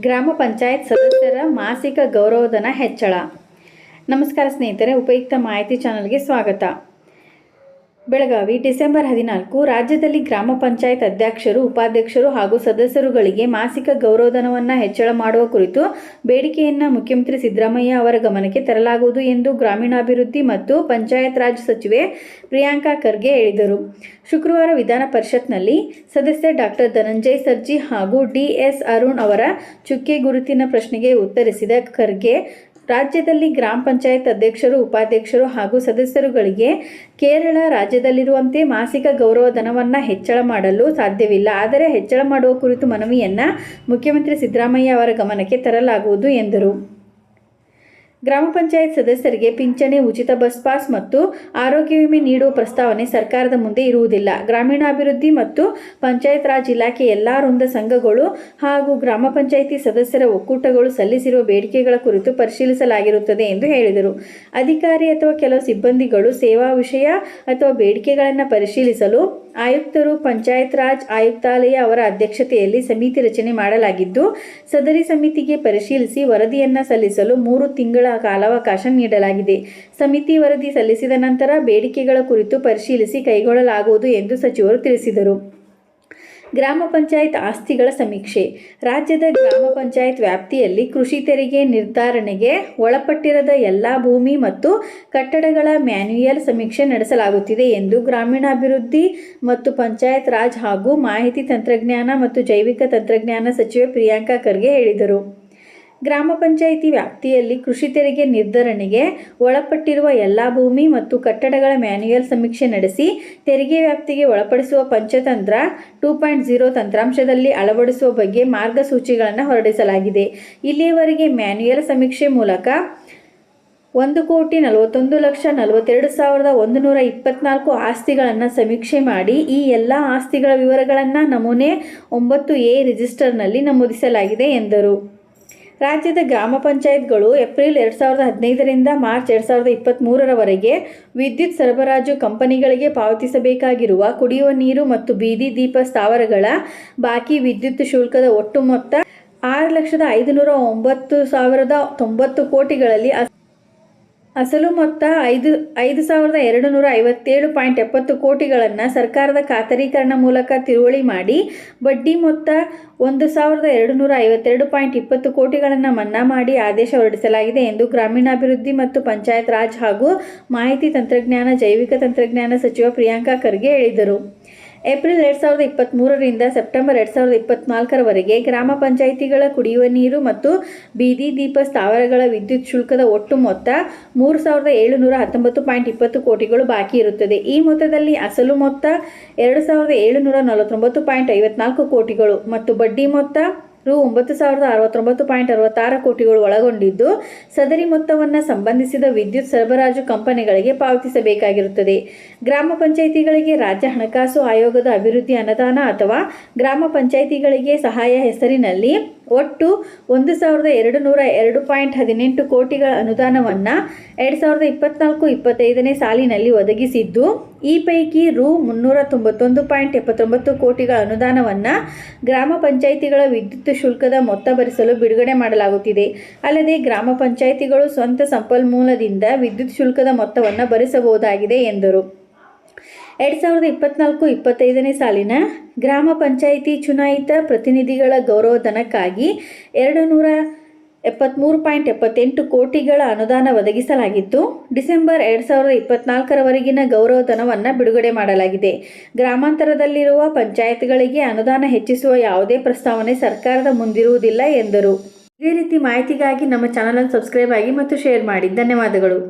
ಗ್ರಾಮ ಪಂಚಾಯತ್ ಸದಸ್ಯರ ಮಾಸಿಕ ಗೌರವಧನ ಹೆಚ್ಚಳ. ನಮಸ್ಕಾರ ಸ್ನೇಹಿತರೆ ಉಪಯುಕ್ತ ಮಾಹಿತಿ ಚಾನಲ್ಗೆ ಸ್ವಾಗತ. ಬೆಳಗಾವಿ, ಡಿಸೆಂಬರ್ ಹದಿನಾಲ್ಕು, ರಾಜ್ಯದಲ್ಲಿ ಗ್ರಾಮ ಪಂಚಾಯತ್ ಅಧ್ಯಕ್ಷರು, ಉಪಾಧ್ಯಕ್ಷರು ಹಾಗೂ ಸದಸ್ಯರುಗಳಿಗೆ ಮಾಸಿಕ ಗೌರವಧನವನ್ನು ಹೆಚ್ಚಳ ಮಾಡುವ ಕುರಿತು ಬೇಡಿಕೆಯನ್ನು ಮುಖ್ಯಮಂತ್ರಿ ಸಿದ್ದರಾಮಯ್ಯ ಅವರ ಗಮನಕ್ಕೆ ತರಲಾಗುವುದು ಎಂದು ಗ್ರಾಮೀಣಾಭಿವೃದ್ಧಿ ಮತ್ತು ಪಂಚಾಯತ್ ರಾಜ್ ಸಚಿವೆ ಪ್ರಿಯಾಂಕಾ ಖರ್ಗೆ ಹೇಳಿದರು. ಶುಕ್ರವಾರ ವಿಧಾನ ಪರಿಷತ್ನಲ್ಲಿ ಸದಸ್ಯ ಡಾಕ್ಟರ್ ಧನಂಜಯ್ ಸರ್ಜಿ ಹಾಗೂ ಡಿಎಸ್ ಅರುಣ್ ಅವರ ಚುಕ್ಕೆ ಗುರುತಿನ ಪ್ರಶ್ನೆಗೆ ಉತ್ತರಿಸಿದ ಖರ್ಗೆ ರಾಜ್ಯದಲ್ಲಿ ಗ್ರಾಮ ಪಂಚಾಯತ್ ಅಧ್ಯಕ್ಷರು, ಉಪಾಧ್ಯಕ್ಷರು ಹಾಗೂ ಸದಸ್ಯರುಗಳಿಗೆ ಕೇರಳ ರಾಜ್ಯದಲ್ಲಿರುವಂತೆ ಮಾಸಿಕ ಗೌರವಧನವನ್ನು ಹೆಚ್ಚಳ ಮಾಡಲು ಸಾಧ್ಯವಿಲ್ಲ. ಆದರೆ ಹೆಚ್ಚಳ ಮಾಡುವ ಕುರಿತು ಮನವಿಯನ್ನು ಮುಖ್ಯಮಂತ್ರಿ ಸಿದ್ದರಾಮಯ್ಯ ಅವರ ಗಮನಕ್ಕೆ ತರಲಾಗುವುದು ಎಂದರು. ಗ್ರಾಮ ಪಂಚಾಯತ್ ಸದಸ್ಯರಿಗೆ ಪಿಂಚಣಿ, ಉಚಿತ ಬಸ್ ಪಾಸ್ ಮತ್ತು ಆರೋಗ್ಯ ವಿಮೆ ನೀಡುವ ಪ್ರಸ್ತಾವನೆ ಸರ್ಕಾರದ ಮುಂದೆ ಇರುವುದಿಲ್ಲ. ಗ್ರಾಮೀಣಾಭಿವೃದ್ಧಿ ಮತ್ತು ಪಂಚಾಯತ್ ರಾಜ್ ಇಲಾಖೆ ಎಲ್ಲ ವೃಂದ ಸಂಘಗಳು ಹಾಗೂ ಗ್ರಾಮ ಪಂಚಾಯಿತಿ ಸದಸ್ಯರ ಒಕ್ಕೂಟಗಳು ಸಲ್ಲಿಸಿರುವ ಬೇಡಿಕೆಗಳ ಕುರಿತು ಪರಿಶೀಲಿಸಲಾಗಿರುತ್ತದೆ ಎಂದು ಹೇಳಿದರು. ಅಧಿಕಾರಿ ಅಥವಾ ಕೆಲವು ಸಿಬ್ಬಂದಿಗಳು ಸೇವಾ ವಿಷಯ ಅಥವಾ ಬೇಡಿಕೆಗಳನ್ನು ಪರಿಶೀಲಿಸಲು ಆಯುಕ್ತರು, ಪಂಚಾಯತ್ ರಾಜ್, ಆಯುಕ್ತಾಲಯ ಅವರ ಅಧ್ಯಕ್ಷತೆಯಲ್ಲಿ ಸಮಿತಿ ರಚನೆ ಮಾಡಲಾಗಿದ್ದು, ಸದರಿ ಸಮಿತಿಗೆ ಪರಿಶೀಲಿಸಿ ವರದಿಯನ್ನು ಸಲ್ಲಿಸಲು ಮೂರು ತಿಂಗಳ ಕಾಲಾವಕಾಶ ನೀಡಲಾಗಿದೆ. ಸಮಿತಿ ವರದಿ ಸಲ್ಲಿಸಿದ ನಂತರ ಬೇಡಿಕೆಗಳ ಕುರಿತು ಪರಿಶೀಲಿಸಿ ಕೈಗೊಳ್ಳಲಾಗುವುದು ಎಂದು ಸಚಿವರು ತಿಳಿಸಿದರು. ಗ್ರಾಮ ಪಂಚಾಯತ್ ಆಸ್ತಿಗಳ ಸಮೀಕ್ಷೆ. ರಾಜ್ಯದ ಗ್ರಾಮ ಪಂಚಾಯತ್ ವ್ಯಾಪ್ತಿಯಲ್ಲಿ ಕೃಷಿ ತೆರಿಗೆ ನಿರ್ಧಾರಣೆಗೆ ಒಳಪಟ್ಟಿರದ ಎಲ್ಲ ಭೂಮಿ ಮತ್ತು ಕಟ್ಟಡಗಳ ಮ್ಯಾನ್ಯುಯಲ್ ಸಮೀಕ್ಷೆ ನಡೆಸಲಾಗುತ್ತಿದೆ ಎಂದು ಗ್ರಾಮೀಣಾಭಿವೃದ್ಧಿ ಮತ್ತು ಪಂಚಾಯತ್ ರಾಜ್ ಹಾಗೂ ಮಾಹಿತಿ ತಂತ್ರಜ್ಞಾನ ಮತ್ತು ಜೈವಿಕ ತಂತ್ರಜ್ಞಾನ ಸಚಿವೆ ಪ್ರಿಯಾಂಕಾ ಖರ್ಗೆ ಹೇಳಿದರು. ಗ್ರಾಮ ಪಂಚಾಯಿತಿ ವ್ಯಾಪ್ತಿಯಲ್ಲಿ ಕೃಷಿ ತೆರಿಗೆ ನಿರ್ಧರಣೆಗೆ ಒಳಪಟ್ಟಿರುವ ಎಲ್ಲ ಭೂಮಿ ಮತ್ತು ಕಟ್ಟಡಗಳ ಮ್ಯಾನ್ಯುಯಲ್ ಸಮೀಕ್ಷೆ ನಡೆಸಿ ತೆರಿಗೆ ವ್ಯಾಪ್ತಿಗೆ ಒಳಪಡಿಸುವ ಪಂಚತಂತ್ರ ಟೂ ಪಾಯಿಂಟ್ ಜೀರೋ ತಂತ್ರಾಂಶದಲ್ಲಿ ಅಳವಡಿಸುವ ಬಗ್ಗೆ ಮಾರ್ಗಸೂಚಿಗಳನ್ನು ಹೊರಡಿಸಲಾಗಿದೆ. ಇಲ್ಲಿಯವರೆಗೆ ಮ್ಯಾನ್ಯುಯಲ್ ಸಮೀಕ್ಷೆ ಮೂಲಕ ಒಂದು ಕೋಟಿ ನಲವತ್ತೊಂದು ಲಕ್ಷ ನಲವತ್ತೆರಡು ಸಾವಿರದ ಒಂದು ನೂರ ಇಪ್ಪತ್ನಾಲ್ಕು ಆಸ್ತಿಗಳನ್ನು ಸಮೀಕ್ಷೆ ಮಾಡಿ ಈ ಎಲ್ಲ ಆಸ್ತಿಗಳ ವಿವರಗಳನ್ನು ನಮೂನೆ ಒಂಬತ್ತು ಎ ರಿಜಿಸ್ಟರ್ನಲ್ಲಿ ನಮೂದಿಸಲಾಗಿದೆ ಎಂದರು. ರಾಜ್ಯದ ಗ್ರಾಮ ಪಂಚಾಯತ್ಗಳು ಏಪ್ರಿಲ್ ಎರಡು ಸಾವಿರದ ಹದಿನೈದರಿಂದ ಮಾರ್ಚ್ ಎರಡು ಸಾವಿರದ ಇಪ್ಪತ್ತ್ಮೂರರವರೆಗೆ ವಿದ್ಯುತ್ ಸರಬರಾಜು ಕಂಪನಿಗಳಿಗೆ ಪಾವತಿಸಬೇಕಾಗಿರುವ ಕುಡಿಯುವ ನೀರು ಮತ್ತು ಬೀದಿ ದೀಪ ಸ್ಥಾವರಗಳ ಬಾಕಿ ವಿದ್ಯುತ್ ಶುಲ್ಕದ ಒಟ್ಟು ಮೊತ್ತ ಆರು ಲಕ್ಷದ ಐದುನೂರ ಒಂಬತ್ತು ಸಾವಿರದ ತೊಂಬತ್ತು ಕೋಟಿಗಳಲ್ಲಿ ಅಸಲು ಮೊತ್ತ ಐದು ಐದು ಸಾವಿರದ ಎರಡು ನೂರ ಐವತ್ತೇಳು ಪಾಯಿಂಟ್ ಎಪ್ಪತ್ತು ಕೋಟಿಗಳನ್ನು ಸರ್ಕಾರದ ಖಾತರೀಕರಣ ಮೂಲಕ ತಿರುವಳಿ ಮಾಡಿ ಬಡ್ಡಿ ಮೊತ್ತ ಒಂದು ಸಾವಿರದ ಎರಡು ನೂರ ಐವತ್ತೆರಡು ಪಾಯಿಂಟ್ ಇಪ್ಪತ್ತು ಕೋಟಿಗಳನ್ನು ಮನ್ನಾ ಮಾಡಿ ಆದೇಶ ಹೊರಡಿಸಲಾಗಿದೆ ಎಂದು ಗ್ರಾಮೀಣಾಭಿವೃದ್ಧಿ ಮತ್ತು ಪಂಚಾಯತ್ ರಾಜ್ ಹಾಗೂ ಮಾಹಿತಿ ತಂತ್ರಜ್ಞಾನ, ಜೈವಿಕ ತಂತ್ರಜ್ಞಾನ ಸಚಿವ ಪ್ರಿಯಾಂಕಾ ಖರ್ಗೆ ಹೇಳಿದರು. ಏಪ್ರಿಲ್ ಎರಡು ಸಾವಿರದ ಇಪ್ಪತ್ತ್ಮೂರರಿಂದ ಸೆಪ್ಟೆಂಬರ್ ಎರಡು ಸಾವಿರದ ಇಪ್ಪತ್ನಾಲ್ಕರವರೆಗೆ ಗ್ರಾಮ ಪಂಚಾಯಿತಿಗಳ ಕುಡಿಯುವ ನೀರು ಮತ್ತು ಬೀದಿ ದೀಪ ಸ್ಥಾವರಗಳ ವಿದ್ಯುತ್ ಶುಲ್ಕದ ಒಟ್ಟು ಮೊತ್ತ ಮೂರು ಸಾವಿರದ ಏಳುನೂರ ಹತ್ತೊಂಬತ್ತು ಪಾಯಿಂಟ್ ಇಪ್ಪತ್ತು ಕೋಟಿಗಳು ಬಾಕಿ ಇರುತ್ತದೆ. ಈ ಮೊತ್ತದಲ್ಲಿ ಅಸಲು ಮೊತ್ತ ಎರಡು ಸಾವಿರದ ಏಳುನೂರ ನಲವತ್ತೊಂಬತ್ತು ಪಾಯಿಂಟ್ ಐವತ್ನಾಲ್ಕು ಕೋಟಿಗಳು ಮತ್ತು ಬಡ್ಡಿ ಮೊತ್ತ ರು ಒಂಬತ್ತು ಸಾವಿರದ ಅರವತ್ತೊಂಬತ್ತು ಪಾಯಿಂಟ್ ಅರವತ್ತಾರು ಕೋಟಿಗಳು ಒಳಗೊಂಡಿದ್ದು, ಸದರಿ ಮೊತ್ತವನ್ನು ಸಂಬಂಧಿಸಿದ ವಿದ್ಯುತ್ ಸರಬರಾಜು ಕಂಪನಿಗಳಿಗೆ ಪಾವತಿಸಬೇಕಾಗಿರುತ್ತದೆ. ಗ್ರಾಮ ಪಂಚಾಯಿತಿಗಳಿಗೆ ರಾಜ್ಯ ಹಣಕಾಸು ಆಯೋಗದ ಅಭಿವೃದ್ಧಿ ಅನುದಾನ ಅಥವಾ ಗ್ರಾಮ ಪಂಚಾಯಿತಿಗಳಿಗೆ ಸಹಾಯ ಹೆಸರಿನಲ್ಲಿ ಒಟ್ಟು ಒಂದು ಸಾವಿರದ ಎರಡು ನೂರ ಎರಡು ಪಾಯಿಂಟ್ ಹದಿನೆಂಟು ಕೋಟಿಗಳ ಅನುದಾನವನ್ನು ಎರಡು ಸಾವಿರದ ಇಪ್ಪತ್ನಾಲ್ಕು ಇಪ್ಪತ್ತೈದನೇ ಸಾಲಿನಲ್ಲಿ ಒದಗಿಸಿದ್ದು, ಈ ಪೈಕಿ ರು ಮುನ್ನೂರ ತೊಂಬತ್ತೊಂದು ಪಾಯಿಂಟ್ ಎಪ್ಪತ್ತೊಂಬತ್ತು ಕೋಟಿಗಳ ಅನುದಾನವನ್ನು ಗ್ರಾಮ ಪಂಚಾಯಿತಿಗಳ ವಿದ್ಯುತ್ ಶುಲ್ಕದ ಮೊತ್ತ ಭರಿಸಲು ಬಿಡುಗಡೆ ಮಾಡಲಾಗುತ್ತಿದೆ. ಅಲ್ಲದೆ ಗ್ರಾಮ ಪಂಚಾಯಿತಿಗಳು ಸ್ವಂತ ಸಂಪನ್ಮೂಲದಿಂದ ವಿದ್ಯುತ್ ಶುಲ್ಕದ ಮೊತ್ತವನ್ನು ಭರಿಸಬಹುದಾಗಿದೆ ಎಂದರು. ಎರಡು ಸಾವಿರದ ಇಪ್ಪತ್ನಾಲ್ಕು ಇಪ್ಪತ್ತೈದನೇ ಸಾಲಿನ ಗ್ರಾಮ ಪಂಚಾಯಿತಿ ಚುನಾಯಿತ ಪ್ರತಿನಿಧಿಗಳ ಗೌರವಧನಕ್ಕಾಗಿ ಎರಡು ನೂರ ಎಪ್ಪತ್ತ್ಮೂರು ಪಾಯಿಂಟ್ ಎಪ್ಪತ್ತೆಂಟು ಕೋಟಿಗಳ ಅನುದಾನ ಒದಗಿಸಲಾಗಿತ್ತು ಡಿಸೆಂಬರ್ ಎರಡು ಸಾವಿರದ ಇಪ್ಪತ್ನಾಲ್ಕರವರೆಗಿನ ಗೌರವಧನವನ್ನು ಬಿಡುಗಡೆ ಮಾಡಲಾಗಿದೆ. ಗ್ರಾಮಾಂತರದಲ್ಲಿರುವ ಪಂಚಾಯತ್ಗಳಿಗೆ ಅನುದಾನ ಹೆಚ್ಚಿಸುವ ಯಾವುದೇ ಪ್ರಸ್ತಾವನೆ ಸರ್ಕಾರದ ಮುಂದಿರುವುದಿಲ್ಲ ಎಂದರು. ಇದೇ ರೀತಿ ಮಾಹಿತಿಗಾಗಿ ನಮ್ಮ ಚಾನಲನ್ನು ಸಬ್ಸ್ಕ್ರೈಬ್ ಆಗಿ ಮತ್ತು ಶೇರ್ ಮಾಡಿ. ಧನ್ಯವಾದಗಳು.